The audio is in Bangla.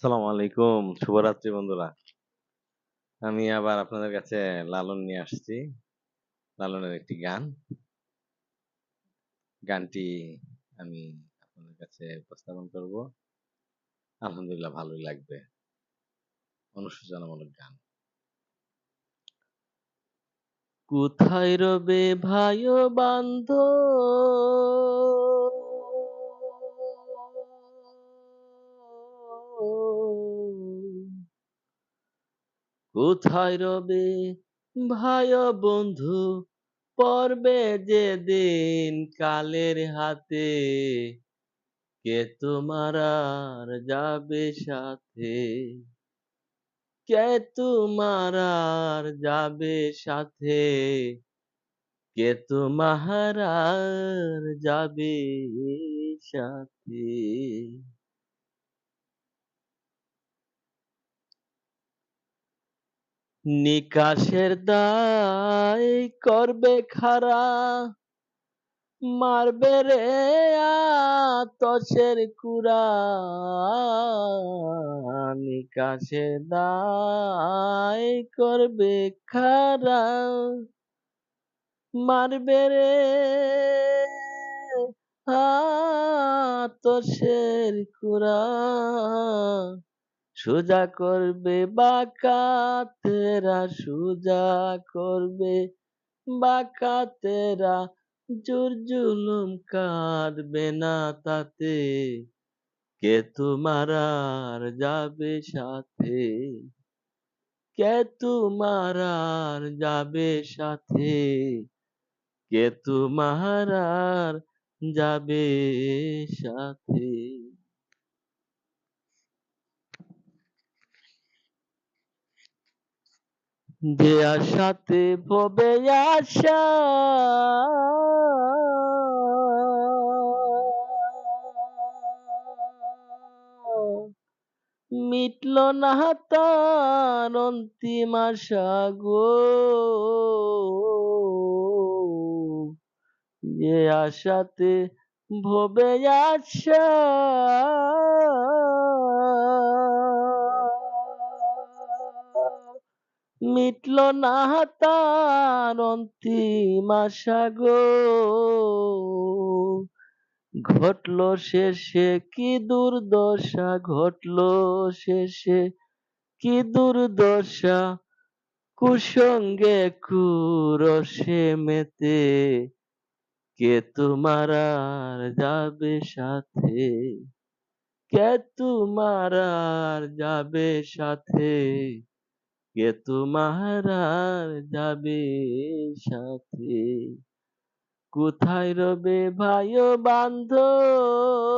আসসালামু আলাইকুম। শুভরাত্রি বন্ধুরা। আমি আবার আপনাদের কাছে লালন নিয়ে আসছি। লালনের একটি গান। গানটি আমি আপনাদের কাছে উপস্থাপন করব। আলহামদুলিল্লাহ ভালোই লাগবে। অনুশোচনামূলক গান। কোথায় রবে ভাই বান্ধব কোথায় রবে ভাই বন্ধু? পড়বে যেদিন কালের হাতে। কে তোমার আর যাবে সাথে? কে তোমার আর যাবে সাথে? কে তোমার আর যাবে সাথে? নিকাশের দায় করবে খারা, মারবে রে আতসের কুড়া। নিকাশের দায় করবে খারা, মারবে রে আতসের কুড়া। সোজা করবে বাঁকা তেরা সোজা করবে বাঁকা তেরা জোর জুলুম কাঁদবে না তাতে। কে তোমার আর যাবে সাথে? কে তোমার আর যাবে সাথে? কে তোমার আর যাবে সাথে? যে আশাতে ভবে আশা। মিটল না তার অন্তিম আশা গো। যে আশাতে ভবে আশা। মিটল না তার অন্তিম আশা গো। ঘটল শেষে কি দুর্দশা? ঘটল শেষে কি দুর্দশা? কুসঙ্গে কুরসে মেতে কে তোমার আর যাবে সাথে? কে তোমার আর যাবে সাথে? কে তোমার যাবে সাথে? কোথায় রবে ভাই বান্ধব?